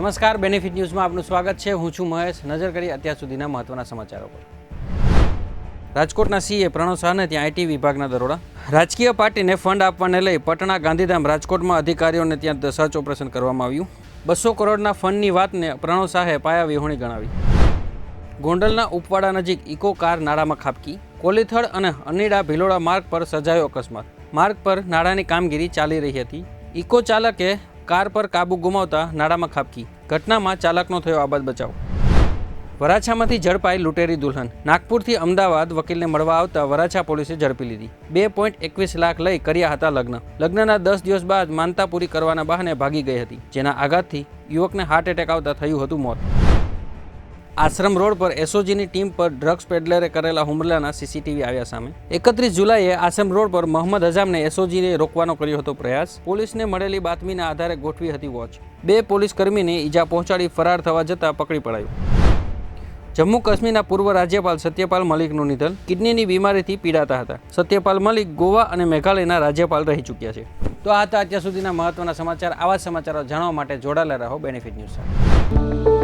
નમસ્કાર બેનિફિટ ન્યૂઝમાં આપનું સ્વાગત છે. હું છું મહેશ. નજર કરી અત્યાર સુધીના મહત્વના સમાચારો પર. રાજકોટના સીએ પ્રણવ શાહને ત્યાં આઈટી વિભાગના દરોડા. રાજકીય પાર્ટીને ફંડ આપવાને લઈ પટણા, ગાંધીધામ, રાજકોટમાં અધિકારીઓને ત્યાં સર્ચ ઓપરેશન કરવામાં આવ્યું. બસો કરોડના ફંડની વાતને પ્રણવ શાહે પાયા વિહોણી ગણાવી. ગોંડલના ઉપવાડા નજીક ઇકો કાર નાળામાં ખાબકી. કોલીથળ અને અનીડા ભિલોડા માર્ગ પર સજાયો અકસ્માત. માર્ગ પર નાળાની કામગીરી ચાલી રહી હતી. ઇકો ચાલકે કાર પર કાબુ ગુમાવતા નાળામાં ખાબકી. ઘટનામાં ચાલકનો થયો આબાદ બચાવ. વરાછામાંથી ઝડપાઈ લૂંટેરી દુલ્હન. નાગપુરથી અમદાવાદ વકીલને મળવા આવતા વરાછા પોલીસે ઝડપી લીધી. બે પોઈન્ટ એકવીસ લાખ લઈ કર્યા હતા લગ્ન. લગ્નના દસ દિવસ બાદ માનતા પૂરી કરવાના બહાને ભાગી ગઈ હતી, જેના આઘાતથી યુવકને હાર્ટ એટેક આવતા થયું હતું મોત. આશ્રમ રોડ પર એસઓજીની ટીમ પર ડ્રગ્સ પેડલરે કરેલા હુમલાના સીસીટીવી આવ્યા સામે. એકત્રીસ જુલાઈએ આશ્રમ રોડ પર મોહમ્મદ અઝામને એસઓજીને રોકવાનો કર્યો હતો પ્રયાસ. પોલીસને મળેલી બાતમીના આધારે ગોઠવી હતી વોચ. બે પોલીસ કર્મીને ઈજા પહોંચાડી ફરાર થવા જતાં પકડી પડાયું. જમ્મુ કાશ્મીરના પૂર્વ રાજ્યપાલ સત્યપાલ મલિકનું નિધન. કિડનીની બીમારીથી પીડાતા હતા. સત્યપાલ મલિક ગોવા અને મેઘાલયના રાજ્યપાલ રહી ચૂક્યા છે. તો આ હતા અત્યાર સુધીના મહત્વના સમાચાર. આવા સમાચારો જાણવા માટે જોડાયેલા રહો બેનિફિટ ન્યૂઝ સાથે.